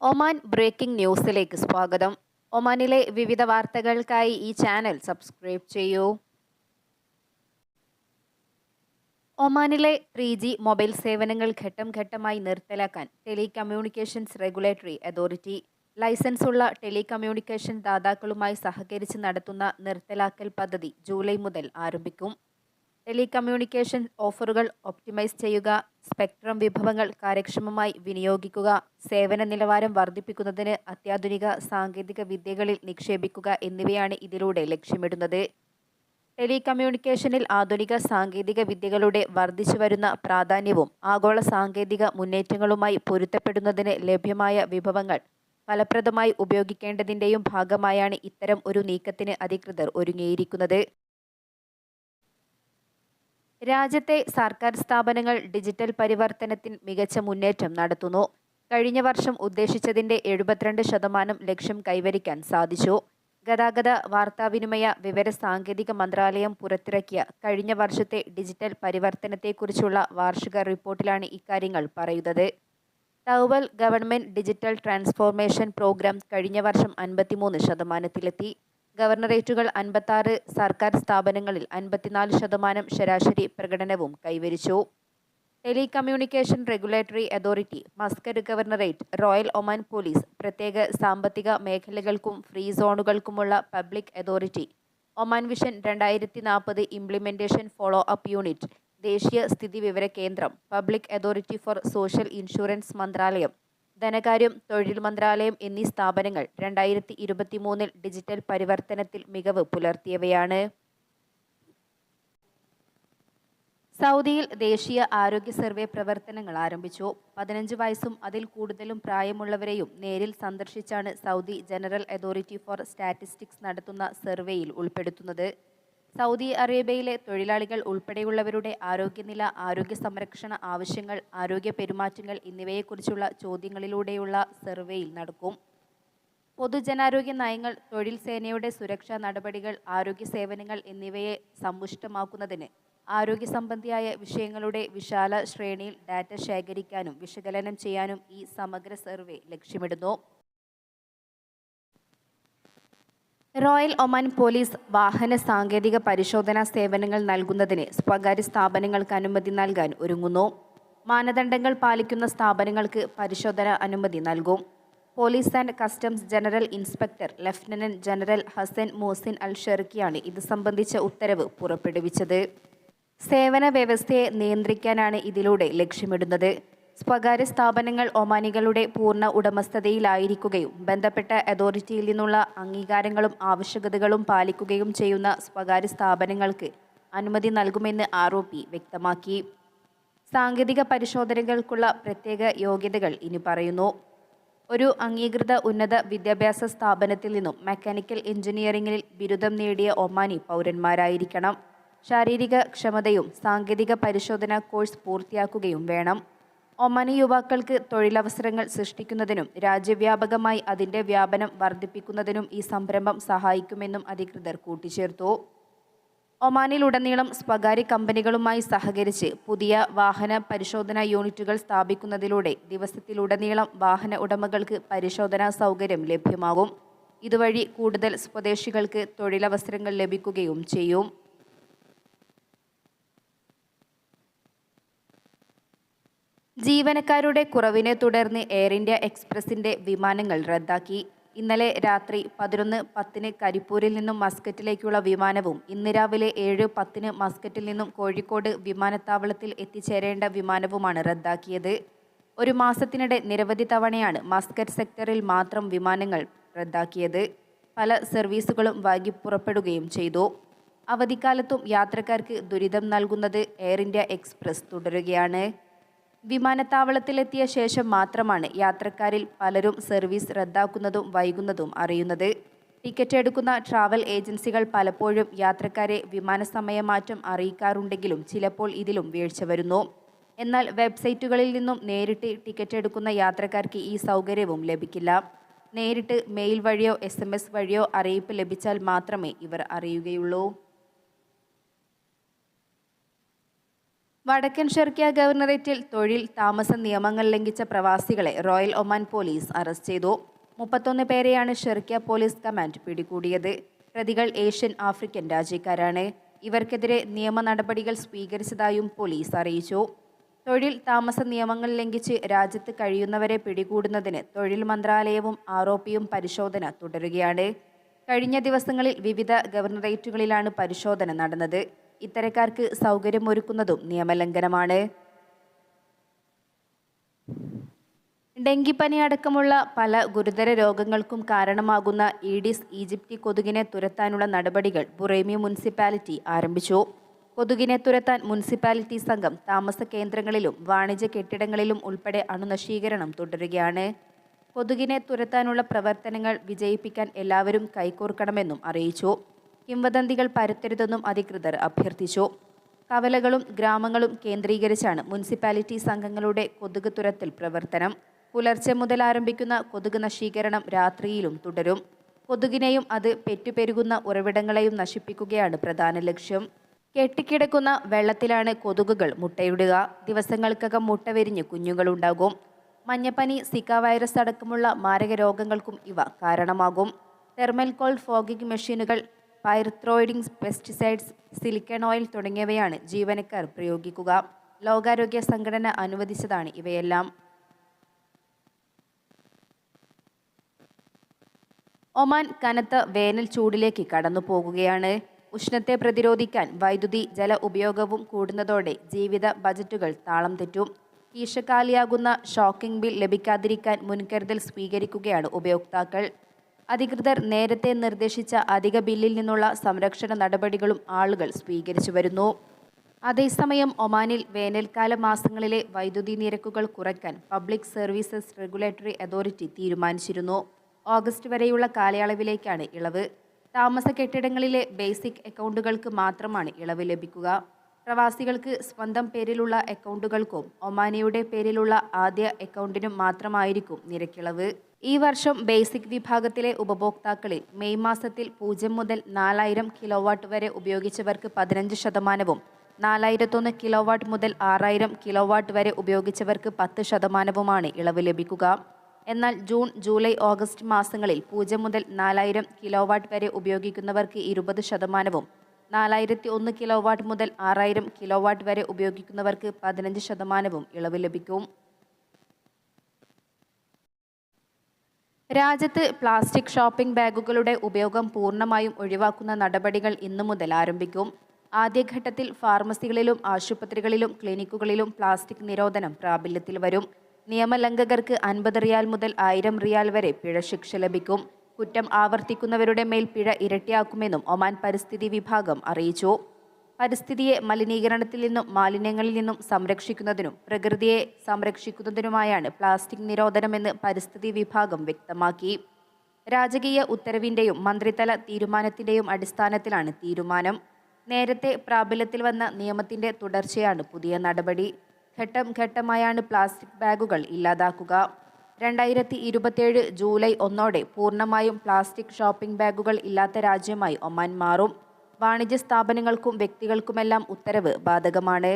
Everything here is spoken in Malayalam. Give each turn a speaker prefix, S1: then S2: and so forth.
S1: ഒമാൻ ബ്രേക്കിംഗ് ന്യൂസിലേക്ക് സ്വാഗതം. ഒമാനിലെ വിവിധ വാർത്തകൾക്കായി ഈ ചാനൽ സബ്സ്ക്രൈബ് ചെയ്യൂ. ഒമാനിലെ ത്രീ ജി മൊബൈൽ സേവനങ്ങൾ ഘട്ടം ഘട്ടമായി നിർത്തലാക്കാൻ ടെലികമ്മ്യൂണിക്കേഷൻസ് റെഗുലേറ്ററി അതോറിറ്റി ലൈസൻസ് ഉള്ള ടെലികമ്മ്യൂണിക്കേഷൻ ദാതാക്കളുമായി സഹകരിച്ച് നടത്തുന്ന നിർത്തലാക്കൽ പദ്ധതി ജൂലൈ മുതൽ ആരംഭിക്കും. ടെലികമ്മ്യൂണിക്കേഷൻ ഓഫറുകൾ ഒപ്റ്റിമൈസ് ചെയ്യുക സ്പെക്ട്രം വിഭവങ്ങൾ കാര്യക്ഷമമായി വിനിയോഗിക്കുക സേവന നിലവാരം വർദ്ധിപ്പിക്കുന്നതിന് അത്യാധുനിക സാങ്കേതിക വിദ്യകളിൽ നിക്ഷേപിക്കുക എന്നിവയാണ് ഇതിലൂടെ ലക്ഷ്യമിടുന്നത്. ടെലികമ്മ്യൂണിക്കേഷനിൽ ആധുനിക സാങ്കേതിക വിദ്യകളുടെ വർദ്ധിച്ചുവരുന്ന പ്രാധാന്യവും ആഗോള സാങ്കേതിക മുന്നേറ്റങ്ങളുമായി പൊരുത്തപ്പെടുന്നതിന് ലഭ്യമായ വിഭവങ്ങൾ ഫലപ്രദമായി ഉപയോഗിക്കേണ്ടതിന്റെയും ഭാഗമായാണ് ഇത്തരം ഒരു നീക്കത്തിന് അധികൃതർ ഒരുങ്ങിയിരിക്കുന്നത്. രാജ്യത്തെ സർക്കാർ സ്ഥാപനങ്ങൾ ഡിജിറ്റൽ പരിവർത്തനത്തിൽ മികച്ച മുന്നേറ്റം നടത്തുന്നു. കഴിഞ്ഞ വർഷം ഉദ്ദേശിച്ചതിന്റെ എഴുപത്തിരണ്ട് ശതമാനം ലക്ഷ്യം കൈവരിക്കാൻ സാധിച്ചു. ഗതാഗത വാർത്താവിനിമയ വിവര സാങ്കേതിക മന്ത്രാലയം പുറത്തിറക്കിയ കഴിഞ്ഞ വർഷത്തെ ഡിജിറ്റൽ പരിവർത്തനത്തെക്കുറിച്ചുള്ള വാർഷിക റിപ്പോർട്ടിലാണ് ഇക്കാര്യങ്ങൾ പറയുന്നത്. തൗവൽ ഗവൺമെന്റ് ഡിജിറ്റൽ ട്രാൻസ്ഫോർമേഷൻ പ്രോഗ്രാം കഴിഞ്ഞ വർഷം അൻപത്തിമൂന്ന് ശതമാനത്തിലെത്തി. ഗവർണറേറ്റുകൾ അൻപത്താറ് സർക്കാർ സ്ഥാപനങ്ങളിൽ അൻപത്തിനാല് ശതമാനം ശരാശരി പ്രകടനവും കൈവരിച്ചു. Telecommunication regulatory authority Muscat governorate royal Oman police പ്രത്യേക സാമ്പത്തിക മേഖലകൾക്കും ഫ്രീ സോണുകൾക്കുമുള്ള പബ്ലിക് അതോറിറ്റി ഒമാൻ വിഷൻ രണ്ടായിരത്തി നാൽപ്പത് ഇംപ്ലിമെന്റേഷൻ ഫോളോ അപ്പ് യൂണിറ്റ് ദേശീയ സ്ഥിതി വിവര കേന്ദ്രം public authority for social insurance മന്ത്രാലയം ധനകാര്യം തൊഴിൽ മന്ത്രാലയം എന്നീ സ്ഥാപനങ്ങൾ രണ്ടായിരത്തി ഇരുപത്തിമൂന്നിൽ ഡിജിറ്റൽ പരിവർത്തനത്തിൽ മികവ് പുലർത്തിയവയാണ്. സൗദിയിൽ ദേശീയ ആരോഗ്യ സർവേ പ്രവർത്തനങ്ങൾ ആരംഭിച്ചു. പതിനഞ്ച് വയസ്സും അതിൽ കൂടുതലും പ്രായമുള്ളവരെയും നേരിൽ സന്ദർശിച്ചാണ് Saudi general authority for statistics നടത്തുന്ന സർവേയിൽ ഉൾപ്പെടുത്തുന്നത്. സൗദി അറേബ്യയിലെ തൊഴിലാളികൾ ഉൾപ്പെടെയുള്ളവരുടെ ആരോഗ്യനില ആരോഗ്യ സംരക്ഷണ ആവശ്യങ്ങൾ ആരോഗ്യ പെരുമാറ്റങ്ങൾ എന്നിവയെക്കുറിച്ചുള്ള ചോദ്യങ്ങളിലൂടെയുള്ള സർവേയിൽ നടക്കും. പൊതുജനാരോഗ്യ നയങ്ങൾ തൊഴിൽ സേനയുടെ സുരക്ഷാ നടപടികൾ ആരോഗ്യ സേവനങ്ങൾ എന്നിവയെ സമ്പുഷ്ടമാക്കുന്നതിന് ആരോഗ്യ സംബന്ധിയായ വിഷയങ്ങളുടെ വിശാല ശ്രേണിയിൽ ഡാറ്റ ശേഖരിക്കാനും വിശകലനം ചെയ്യാനും ഈ സമഗ്ര സർവേ ലക്ഷ്യമിടുന്നു. റോയൽ ഒമാൻ പോലീസ് വാഹന സാങ്കേതിക പരിശോധനാ സേവനങ്ങൾ നൽകുന്നതിന് സ്വകാര്യ സ്ഥാപനങ്ങൾക്ക് അനുമതി നൽകാൻ ഒരുങ്ങുന്നു. മാനദണ്ഡങ്ങൾ പാലിക്കുന്ന സ്ഥാപനങ്ങൾക്ക് പരിശോധന അനുമതി നൽകും. Police and customs general inspector lieutenant general Hassan Mohsin al ഷെർക്കിയാണ് ഇത് സംബന്ധിച്ച ഉത്തരവ് പുറപ്പെടുവിച്ചത്. സേവന വ്യവസ്ഥയെ നിയന്ത്രിക്കാനാണ് ഇതിലൂടെ ലക്ഷ്യമിടുന്നത്. സ്വകാര്യ സ്ഥാപനങ്ങൾ ഒമാനികളുടെ പൂർണ ഉടമസ്ഥതയിലായിരിക്കുകയും ബന്ധപ്പെട്ട അതോറിറ്റിയിൽ നിന്നുള്ള അംഗീകാരങ്ങളും ആവശ്യകതകളും പാലിക്കുകയും ചെയ്യുന്ന സ്വകാര്യ സ്ഥാപനങ്ങൾക്ക് അനുമതി നൽകുമെന്ന് ആരോപി വ്യക്തമാക്കി. സാങ്കേതിക പരിശോധനകൾക്കുള്ള പ്രത്യേക യോഗ്യതകൾ ഇനി പറയുന്നു. ഒരു അംഗീകൃത ഉന്നത വിദ്യാഭ്യാസ സ്ഥാപനത്തിൽ നിന്നും മെക്കാനിക്കൽ എഞ്ചിനീയറിംഗിൽ ബിരുദം നേടിയ ഒമാനി പൗരന്മാരായിരിക്കണം. ശാരീരിക ക്ഷമതയും സാങ്കേതിക പരിശോധന കോഴ്സ് പൂർത്തിയാക്കുകയും വേണം. ഒമാനി യുവാക്കൾക്ക് തൊഴിലവസരങ്ങൾ സൃഷ്ടിക്കുന്നതിനും രാജ്യവ്യാപകമായി അതിന്റെ വ്യാപനം വർദ്ധിപ്പിക്കുന്നതിനും ഈ സംരംഭം സഹായിക്കുമെന്നും അധികൃതർ കൂട്ടിച്ചേർത്തു. ഒമാനിലുടനീളം സ്വകാര്യ കമ്പനികളുമായി സഹകരിച്ച് പുതിയ വാഹന പരിശോധനാ യൂണിറ്റുകൾ സ്ഥാപിക്കുന്നതിലൂടെ ദിവസത്തിലുടനീളം വാഹന ഉടമകൾക്ക് പരിശോധനാ സൗകര്യം ലഭ്യമാകും. ഇതുവഴി കൂടുതൽ സ്വദേശികൾക്ക് തൊഴിലവസരങ്ങൾ ലഭിക്കുകയും ചെയ്യും. ജീവനക്കാരുടെ കുറവിനെ തുടർന്ന് എയർ ഇന്ത്യ എക്സ്പ്രസിന്റെ വിമാനങ്ങൾ റദ്ദാക്കി. ഇന്നലെ രാത്രി പതിനൊന്ന് പത്തിന് കരിപ്പൂരിൽ നിന്നും മസ്കറ്റിലേക്കുള്ള വിമാനവും ഇന്ന് രാവിലെ ഏഴ് പത്തിന് മസ്കറ്റിൽ നിന്നും കോഴിക്കോട് വിമാനത്താവളത്തിൽ എത്തിച്ചേരേണ്ട വിമാനവുമാണ് റദ്ദാക്കിയത്. ഒരു മാസത്തിനിടെ നിരവധി തവണയാണ് മസ്കറ്റ് സെക്ടറിൽ മാത്രം വിമാനങ്ങൾ റദ്ദാക്കിയത്. പല സർവീസുകളും വൈകി പുറപ്പെടുകയും ചെയ്തു. അവധിക്കാലത്തും യാത്രക്കാർക്ക് ദുരിതം നൽകുന്നത് എയർ ഇന്ത്യ എക്സ്പ്രസ് തുടരുകയാണ്. വിമാനത്താവളത്തിലെത്തിയ ശേഷം മാത്രമാണ് യാത്രക്കാരിൽ പലരും സർവീസ് റദ്ദാക്കുന്നതും വൈകുന്നതും അറിയുന്നത്. ടിക്കറ്റ് എടുക്കുന്ന ട്രാവൽ ഏജൻസികൾ പലപ്പോഴും യാത്രക്കാരെ വിമാന സമയമാറ്റം അറിയിക്കാറുണ്ടെങ്കിലും ചിലപ്പോൾ ഇതിലും വീഴ്ച വരുന്നു. എന്നാൽ വെബ്സൈറ്റുകളിൽ നിന്നും നേരിട്ട് ടിക്കറ്റ് എടുക്കുന്ന യാത്രക്കാർക്ക് ഈ സൗകര്യവും ലഭിക്കില്ല. നേരിട്ട് മെയിൽ വഴിയോ എസ് വഴിയോ അറിയിപ്പ് ലഭിച്ചാൽ മാത്രമേ ഇവർ അറിയുകയുള്ളൂ. വടക്കൻ ഷെർക്കിയ ഗവർണറേറ്റിൽ തൊഴിൽ താമസ നിയമങ്ങൾ ലംഘിച്ച പ്രവാസികളെ റോയൽ ഒമാൻ പോലീസ് അറസ്റ്റ് ചെയ്തു. മുപ്പത്തൊന്ന് പേരെയാണ് ഷെർക്കിയ പോലീസ് കമാൻഡ് പിടികൂടിയത്. പ്രതികൾ ഏഷ്യൻ ആഫ്രിക്കൻ രാജ്യക്കാരാണ്. ഇവർക്കെതിരെ നിയമ നടപടികൾ സ്വീകരിച്ചതായും പോലീസ് അറിയിച്ചു. തൊഴിൽ താമസ നിയമങ്ങൾ ലംഘിച്ച് രാജ്യത്ത് കഴിയുന്നവരെ പിടികൂടുന്നതിന് തൊഴിൽ മന്ത്രാലയവും ആറോപ്പിയും പരിശോധന തുടരുകയാണ്. കഴിഞ്ഞ ദിവസങ്ങളിൽ വിവിധ ഗവർണറേറ്റുകളിലാണ് പരിശോധന നടന്നത്. ഇത്തരക്കാർക്ക് സൗകര്യമൊരുക്കുന്നതും നിയമലംഘനമാണ്. ഡെങ്കിപ്പനി അടക്കമുള്ള പല ഗുരുതര രോഗങ്ങൾക്കും കാരണമാകുന്ന ഈഡിസ് ഈജിപ്തി കൊതുകിനെ തുരത്താനുള്ള നടപടികൾ ബുറേമി മുനിസിപ്പാലിറ്റി ആരംഭിച്ചു. കൊതുകിനെ തുരത്താൻ മുനിസിപ്പാലിറ്റി സംഘം താമസ കേന്ദ്രങ്ങളിലും വാണിജ്യ കെട്ടിടങ്ങളിലും ഉൾപ്പെടെ അണുനശീകരണം തുടരുകയാണ്. കൊതുകിനെ തുരത്താനുള്ള പ്രവർത്തനങ്ങൾ വിജയിപ്പിക്കാൻ എല്ലാവരും കൈകോർക്കണമെന്നും അറിയിച്ചു. കിംവദന്തികൾ പരത്തരുതെന്നും അധികൃതർ അഭ്യർത്ഥിച്ചു. കവലകളും ഗ്രാമങ്ങളും കേന്ദ്രീകരിച്ചാണ് മുനിസിപ്പാലിറ്റി സംഘങ്ങളുടെ കൊതുക് തുരത്തിൽ പ്രവർത്തനം. പുലർച്ചെ മുതൽ ആരംഭിക്കുന്ന കൊതുക് നശീകരണം രാത്രിയിലും തുടരും. കൊതുകിനെയും അത് പെറ്റുപെരുകുന്ന ഉറവിടങ്ങളെയും നശിപ്പിക്കുകയാണ് പ്രധാന ലക്ഷ്യം. കെട്ടിക്കിടക്കുന്ന വെള്ളത്തിലാണ് കൊതുകുകൾ മുട്ടയിടുക. ദിവസങ്ങൾക്കകം മുട്ട വെരിഞ്ഞ് കുഞ്ഞുങ്ങളുണ്ടാകും. മഞ്ഞപ്പനി സിക്ക വൈറസ് അടക്കമുള്ള മാരക രോഗങ്ങൾക്കും ഇവ കാരണമാകും. തെർമൽ കോൾ ഫോഗിംഗ് മെഷീനുകൾ പൈർത്രോയിഡിംഗ് പെസ്റ്റിസൈഡ്സ് സിലിക്കൺ ഓയിൽ തുടങ്ങിയവയാണ് ജീവനക്കാർ പ്രയോഗിക്കുക. ലോകാരോഗ്യ സംഘടന അനുവദിച്ചതാണ് ഇവയെല്ലാം. ഒമാൻ കനത്ത വേനൽ ചൂടിലേക്ക് കടന്നു പോകുകയാണ്. ഉഷ്ണത്തെ പ്രതിരോധിക്കാൻ വൈദ്യുതി ജല ഉപയോഗവും കൂടുന്നതോടെ ജീവിത ബജറ്റുകൾ താളം തെറ്റും. കീശക്കാലിയാകുന്ന ഷോക്കിംഗ് ബിൽ ലഭിക്കാതിരിക്കാൻ മുൻകരുതൽ സ്വീകരിക്കുകയാണ് ഉപയോക്താക്കൾ. അധികൃതർ നേരത്തെ നിർദ്ദേശിച്ച അധിക ബില്ലിൽ നിന്നുള്ള സംരക്ഷണ നടപടികളും ആളുകൾ സ്വീകരിച്ചു വരുന്നു. അതേസമയം ഒമാനിൽ വേനൽക്കാല മാസങ്ങളിലെ വൈദ്യുതി നിരക്കുകൾ കുറയ്ക്കാൻ പബ്ലിക് സർവീസസ് റെഗുലേറ്ററി അതോറിറ്റി തീരുമാനിച്ചിരുന്നു. ഓഗസ്റ്റ് വരെയുള്ള കാലയളവിലേക്കാണ് ഇളവ്. താമസ കെട്ടിടങ്ങളിലെ ബേസിക് അക്കൗണ്ടുകൾക്ക് മാത്രമാണ് ഇളവ് ലഭിക്കുക. പ്രവാസികൾക്ക് സ്വന്തം പേരിലുള്ള അക്കൗണ്ടുകൾക്കും ഒമാനിയുടെ പേരിലുള്ള ആദ്യ അക്കൗണ്ടിനും മാത്രമായിരിക്കും നിരക്കിളവ്. ഈ വർഷം ബേസിക് വിഭാഗത്തിലെ ഉപഭോക്താക്കളിൽ മെയ് മാസത്തിൽ പൂജ്യം മുതൽ നാലായിരം കിലോവാട്ട് വരെ ഉപയോഗിച്ചവർക്ക് പതിനഞ്ച് ശതമാനവും നാലായിരത്തൊന്ന് കിലോവാട്ട് മുതൽ ആറായിരം കിലോവാട്ട് വരെ ഉപയോഗിച്ചവർക്ക് പത്ത് ശതമാനവുമാണ് ഇളവ് ലഭിക്കുക. എന്നാൽ ജൂൺ ജൂലൈ ഓഗസ്റ്റ് മാസങ്ങളിൽ പൂജ്യം മുതൽ നാലായിരം കിലോവാട്ട് വരെ ഉപയോഗിക്കുന്നവർക്ക് ഇരുപത് ശതമാനവും നാലായിരത്തി ഒന്ന് കിലോവാട്ട് മുതൽ ആറായിരം കിലോവാട്ട് വരെ ഉപയോഗിക്കുന്നവർക്ക് പതിനഞ്ച് ശതമാനവും ഇളവ് ലഭിക്കും. രാജ്യത്ത് പ്ലാസ്റ്റിക് ഷോപ്പിംഗ് ബാഗുകളുടെ ഉപയോഗം പൂർണമായും ഒഴിവാക്കുന്ന നടപടികൾ ഇന്നു മുതൽ ആരംഭിക്കും. ആദ്യഘട്ടത്തിൽ ഫാർമസികളിലും ആശുപത്രികളിലും ക്ലിനിക്കുകളിലും പ്ലാസ്റ്റിക് നിരോധനം പ്രാബല്യത്തിൽ വരും. നിയമലംഘകർക്ക് അൻപത് റിയാൽ മുതൽ ആയിരം റിയാൽ വരെ പിഴ ശിക്ഷ ലഭിക്കും. കുറ്റം ആവർത്തിക്കുന്നവരുടെ മേൽ പിഴ ഇരട്ടിയാക്കുമെന്നും ഒമാൻ പരിസ്ഥിതി വിഭാഗം അറിയിച്ചു. പരിസ്ഥിതിയെ മലിനീകരണത്തിൽ നിന്നും മാലിന്യങ്ങളിൽ നിന്നും സംരക്ഷിക്കുന്നതിനും പ്രകൃതിയെ സംരക്ഷിക്കുന്നതിനുമായാണ് പ്ലാസ്റ്റിക് നിരോധനമെന്ന് പരിസ്ഥിതി വിഭാഗം വ്യക്തമാക്കി. രാജകീയ ഉത്തരവിന്റെയും മന്ത്രിതല തീരുമാനത്തിന്റെയും അടിസ്ഥാനത്തിലാണ് തീരുമാനം. നേരത്തെ പ്രാബല്യത്തിൽ വന്ന നിയമത്തിന്റെ തുടർച്ചയാണ് പുതിയ നടപടി. ഘട്ടം ഘട്ടമായാണ് പ്ലാസ്റ്റിക് ബാഗുകൾ ഇല്ലാതാക്കുക. രണ്ടായിരത്തി ഇരുപത്തിയേഴ് ജൂലൈ ഒന്നോടെ പൂർണമായും പ്ലാസ്റ്റിക് ഷോപ്പിംഗ് ബാഗുകൾ ഇല്ലാത്ത രാജ്യമായി ഒമാൻ മാറും. വാണിജ്യ സ്ഥാപനങ്ങൾക്കും വ്യക്തികൾക്കുമെല്ലാം ഉത്തരവ് ബാധകമാണ്.